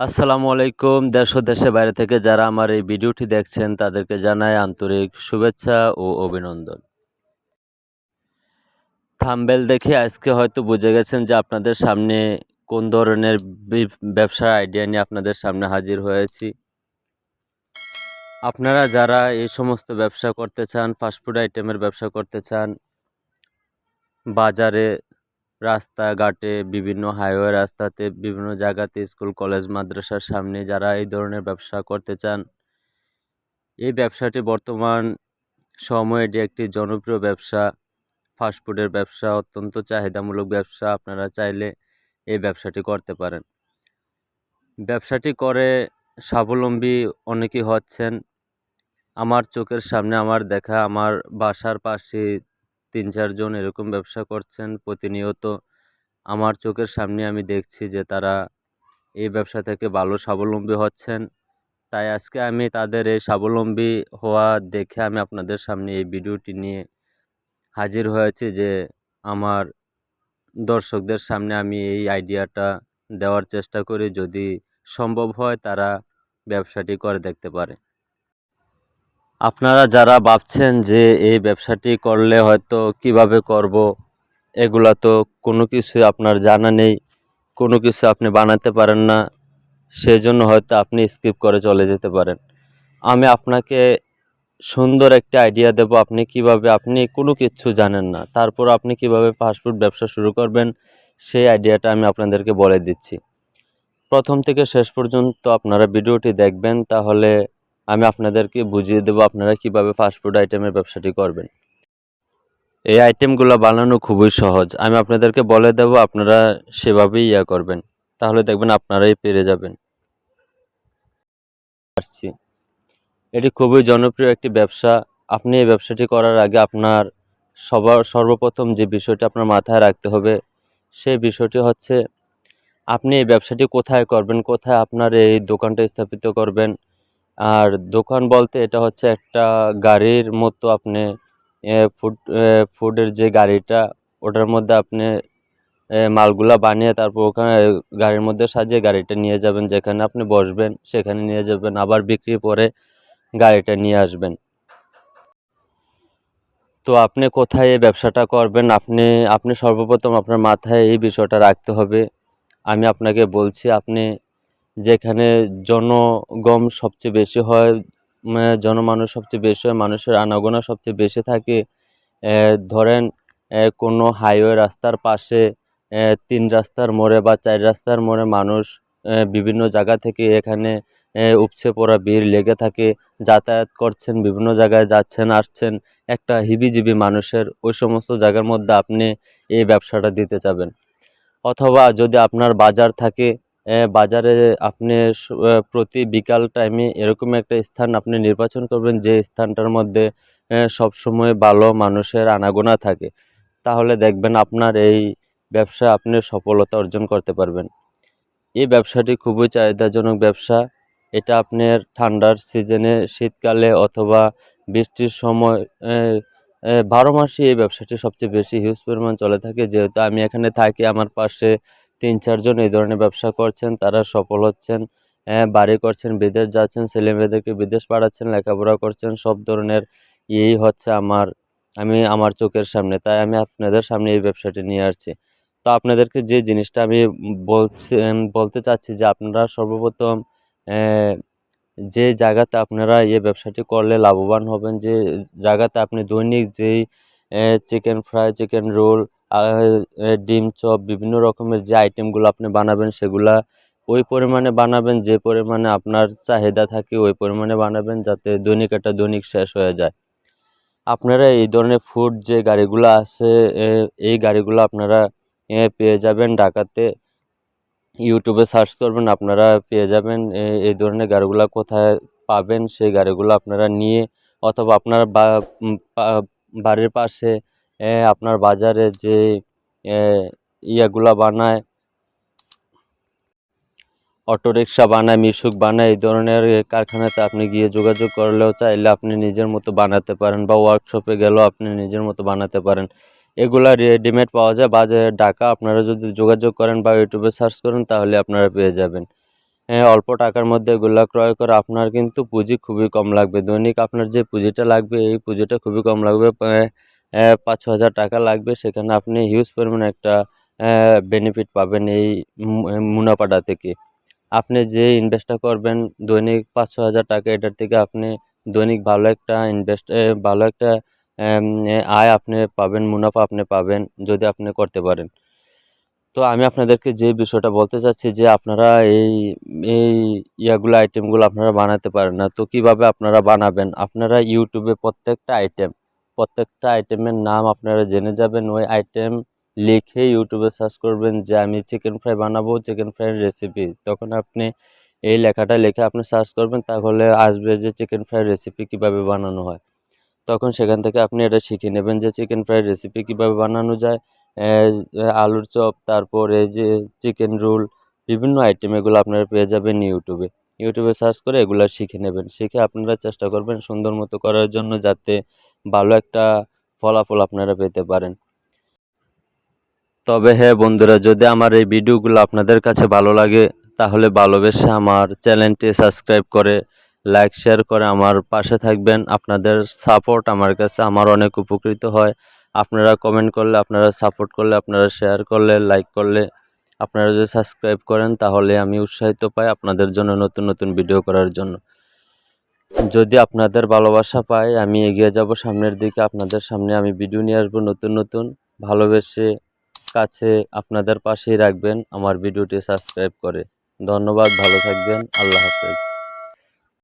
আসসালামু আলাইকুম, দেশ ও দেশের বাইরে থেকে যারা আমার এই ভিডিওটি দেখছেন, তাদেরকে জানাই আন্তরিক শুভেচ্ছা ও অভিনন্দন। থাম্বেল দেখে আজকে হয়তো বুঝে গেছেন যে আপনাদের সামনে কোন ধরনের ব্যবসার আইডিয়া নিয়ে আপনাদের সামনে হাজির হয়েছি। আপনারা যারা এই সমস্ত ব্যবসা করতে চান ফাস্টফুড আইটেমের ব্যবসা করতে চান, বাজারে রাস্তাঘাটে, বিভিন্ন হাইওয়ে রাস্তাতে, বিভিন্ন জায়গাতে, স্কুল, কলেজ, মাদ্রাসার সামনে যারা এই ধরনের ব্যবসা করতে চান। এই ব্যবসাটি বর্তমান সময়ে এটি একটি জনপ্রিয় ব্যবসা। ফাস্টফুডের ব্যবসা অত্যন্ত চাহিদামূলক ব্যবসা, আপনারা চাইলে এই ব্যবসাটি করতে পারেন। ব্যবসাটি করে স্বাবলম্বী অনেকেই হচ্ছেন। আমার চোখের সামনে, আমার দেখা, আমার বাসার পাশে তিন চারজন এরকম ব্যবসা করছেন প্রতিনিয়ত। আমার চোখের সামনে আমি দেখছি যে তারা এই ব্যবসা থেকে ভালো স্বাবলম্বী হচ্ছেন। তাই আজকে আমি তাদের এই স্বাবলম্বী হওয়া দেখে আমি আপনাদের সামনে এই ভিডিওটি নিয়ে হাজির হয়েছি যে আমার দর্শকদের সামনে আমি এই আইডিয়াটা দেওয়ার চেষ্টা করি যদি সম্ভব হয় তারা ব্যবসাটি করে দেখতে পারে। আপনারা যারা ভাবছেন যে এই ব্যবসাটি করলে হয়তো কীভাবে করব, এগুলা তো কোনো কিছুই আপনার জানা নেই, কোনো কিছু আপনি বানাতে পারেন না, সেজন্য হয়তো আপনি স্কিপ করে চলে যেতে পারেন। আমি আপনাকে সুন্দর একটা আইডিয়া দেব, আপনি কীভাবে, আপনি কোনো কিছু জানেন না, তারপর আপনি কীভাবে ফাস্টফুড ব্যবসা শুরু করবেন, সেই আইডিয়াটা আমি আপনাদেরকে বলে দিচ্ছি। প্রথম থেকে শেষ পর্যন্ত আপনারা ভিডিওটি দেখবেন, তাহলে আমি আপনাদেরকে বুঝিয়ে দেবো আপনারা কীভাবে ফাস্টফুড আইটেমের ব্যবসাটি করবেন। এই আইটেমগুলো বানানো খুবই সহজ। আমি আপনাদেরকে বলে দেব আপনারা সেভাবেই ইয়া করবেন। তাহলে দেখবেন আপনারাই পেরে যাবেন। আসছি। এটি খুবই জনপ্রিয় একটি ব্যবসা। আপনি এই ব্যবসাটি করার আগে আপনার সবার সর্বপ্রথম যে বিষয়টি আপনার মাথায় রাখতে হবে, সেই বিষয়টি হচ্ছে আপনি এই ব্যবসাটি কোথায় করবেন, কোথায় আপনার এই দোকানটা স্থাপিত করবেন আর দোকান বলতে এটা হচ্ছে একটা গাড়ির মতো আপনি ফুড ফুডের যে গাড়িটা, ওটার মধ্যে আপনি মালগুলা বানিয়ে তারপর ওখানে গাড়ির মধ্যে সাজিয়ে গাড়িটা নিয়ে যাবেন। যেখানে আপনি বসবেন, সেখানে নিয়ে যাবেন। আবার বিক্রি পরে গাড়িটা নিয়ে আসবেন। তো আপনি কোথায় এই ব্যবসাটা করবেন? আপনি আপনি সর্বপ্রথম আপনার মাথায় এই বিষয়টা রাখতে হবে। আমি আপনাকে বলছি, আপনি যেখানে জনগম সবচেয়ে বেশি হয় উম, জনমানুষ সবচেয়ে বেশি হয় মানুষের আনাগোনা সবচেয়ে বেশি থাকে। ধরেন কোনো হাইওয়ে রাস্তার পাশে তিন রাস্তার মোড়ে বা চার রাস্তার মোড়ে মানুষ বিভিন্ন জায়গা থেকে এখানে উপচে পড়া ভিড় লেগে থাকে যাতায়াত করছেন বিভিন্ন জায়গায় যাচ্ছেন আসছেন। একটা হিবিজিবি মানুষের ওই সমস্ত জায়গার মধ্যে আপনি এই ব্যবসাটা দিতে চাবেন অথবা যদি আপনার বাজার থাকে বাজারে আপনি প্রতি বিকাল টাইমে এরকম একটা স্থান আপনি নির্বাচন করবেন, যে স্থানটার মধ্যে সবসময় ভালো মানুষের আনাগোনা থাকে। তাহলে দেখবেন আপনার এই ব্যবসা আপনি সফলতা অর্জন করতে পারবেন। এই ব্যবসাটি খুবই চাহিদাজনক ব্যবসা। এটা আপনার ঠান্ডার সিজনে, শীতকালে অথবা বৃষ্টির সময় বারো মাসই এই ব্যবসাটি সবচেয়ে বেশি হিউজ পরিমাণ চলে থাকে। যেহেতু আমি এখানে থাকি, আমার পাশে তিন চারজন এই ধরনের ব্যবসা করছেন, তারা সফল হচ্ছেন বাড়ি করছেন, বিদেশ যাচ্ছেন ছেলে মেয়েদেরকে বিদেশ পাঠাচ্ছেন, লেখাপড়া করছেন, সব ধরনের এই হচ্ছে আমার, আমি, আমার চোখের সামনে। তাই আমি আপনাদের সামনে এই ব্যবসাটি নিয়ে আসছি। তো আপনাদেরকে যে জিনিসটা আমি বলছি বলতে চাচ্ছি যে আপনারা সর্বপ্রথম যে জায়গাতে আপনারা এই ব্যবসাটি করলে লাভবান হবেন, যে জায়গাতে আপনি দৈনিক যেই চিকেন ফ্রাই, চিকেন রোল ডিম, চপ, বিভিন্ন রকমের যে আইটেমগুলো আপনি বানাবেন সেগুলা ওই পরিমাণে বানাবেন, যে পরিমাণে আপনার চাহিদা থাকে ওই পরিমাণে বানাবেন যাতে দৈনিক একটা দৈনিক শেষ হয়ে যায়। আপনারা এই ধরনের ফুড যে গাড়িগুলো আছে এই গাড়িগুলো আপনারা পেয়ে যাবেন ঢাকাতে। ইউটিউবে সার্চ করবেন, আপনারা পেয়ে যাবেন এই ধরনের গাড়িগুলো কোথায় পাবেন, সেই গাড়িগুলো আপনারা নিয়ে অথবা আপনার বাড়ির পাশে আপনার বাজারে যে ইয়াগুলা বানায়, অটোরিকশা বানায়, মিশুক বানায়, এই ধরনের কারখানাতে আপনি গিয়ে যোগাযোগ করলেও চাইলে আপনি নিজের মতো বানাতে পারেন বা ওয়ার্কশপে গেলেও আপনি নিজের মতো বানাতে পারেন। এগুলা রেডিমেড পাওয়া যায় বাজারে ঢাকা। আপনারা যদি যোগাযোগ করেন বা ইউটিউবে সার্চ করেন, তাহলে আপনারা পেয়ে যাবেন। হ্যাঁ অল্প টাকার মধ্যে এগুলা ক্রয় করে আপনার কিন্তু পুঁজি খুবই কম লাগবে। দৈনিক আপনার যে পুঁজিটা লাগবে, এই পুঁজিটা খুবই কম লাগবে। পাঁচ হাজার টাকা লাগবে। সেখানে আপনি হিউজ পরিমাণে একটা বেনিফিট পাবেন এই মুনাফাটা থেকে। আপনি যে ইনভেস্টটা করবেন, দৈনিক পাঁচ হাজার টাকা, এটার থেকে আপনি দৈনিক ভালো একটা ইনভেস্ট ভালো একটা আয় আপনি পাবেন, মুনাফা আপনি পাবেন যদি আপনি করতে পারেন। তো আমি আপনাদেরকে যে বিষয়টা বলতে চাচ্ছি যে আপনারা এই এই ইয়াগুলো আইটেমগুলো আপনারা বানাতে পারেন না, তো কীভাবে আপনারা বানাবেন? আপনারা ইউটিউবে প্রত্যেকটা আইটেম প্রত্যেকটা আইটেমের নাম আপনারা জেনে যাবেন। ওই আইটেম লিখে ইউটিউবে সার্চ করবেন যে, আমি চিকেন ফ্রাই বানাবো চিকেন ফ্রাইয়ের রেসিপি তখন আপনি এই লেখাটা লিখে আপনি সার্চ করবেন, তাহলে আসবে যে চিকেন ফ্রাইয়ের রেসিপি কীভাবে বানানো হয়? তখন সেখান থেকে আপনি এটা শিখে নেবেন যে চিকেন ফ্রাইয়ের রেসিপি কীভাবে বানানো যায়? আলুর চপ, তারপর এই যে চিকেন রোল বিভিন্ন আইটেম এগুলো আপনারা পেয়ে যাবেন ইউটিউবে ইউটিউবে সার্চ করে এগুলো শিখে নেবেন। শিখে আপনারা চেষ্টা করবেন সুন্দর মতো করার জন্য, যাতে ভালো একটা ফলাফল আপনারা পেতে পারেন। তবে হ্যাঁ বন্ধুরা, যদি আমার এই ভিডিওগুলো আপনাদের কাছে ভালো লাগে, তাহলে ভালোবেসে আমার চ্যানেলটি সাবস্ক্রাইব করে, লাইক, শেয়ার করে আমার পাশে থাকবেন। আপনাদের সাপোর্ট আমার কাছে আমার অনেক উপকৃত হয়। আপনারা কমেন্ট করলে, আপনারা সাপোর্ট করলে, আপনারা শেয়ার করলে, লাইক করলে, আপনারা যদি সাবস্ক্রাইব করেন, তাহলে আমি উৎসাহিত পাই আপনাদের জন্য নতুন নতুন ভিডিও করার জন্য। যদি আপনাদের ভালোবাসা পাই আমি এগিয়ে যাব সামনের দিকে। আপনাদের সামনে আমি ভিডিও নিয়ে আসব নতুন নতুন। ভালোবেসে কাছে আপনাদের পাশেই রাখবেন। আমার ভিডিওটি সাবস্ক্রাইব করে। ধন্যবাদ, ভালো থাকবেন। আল্লাহ হাফেজ।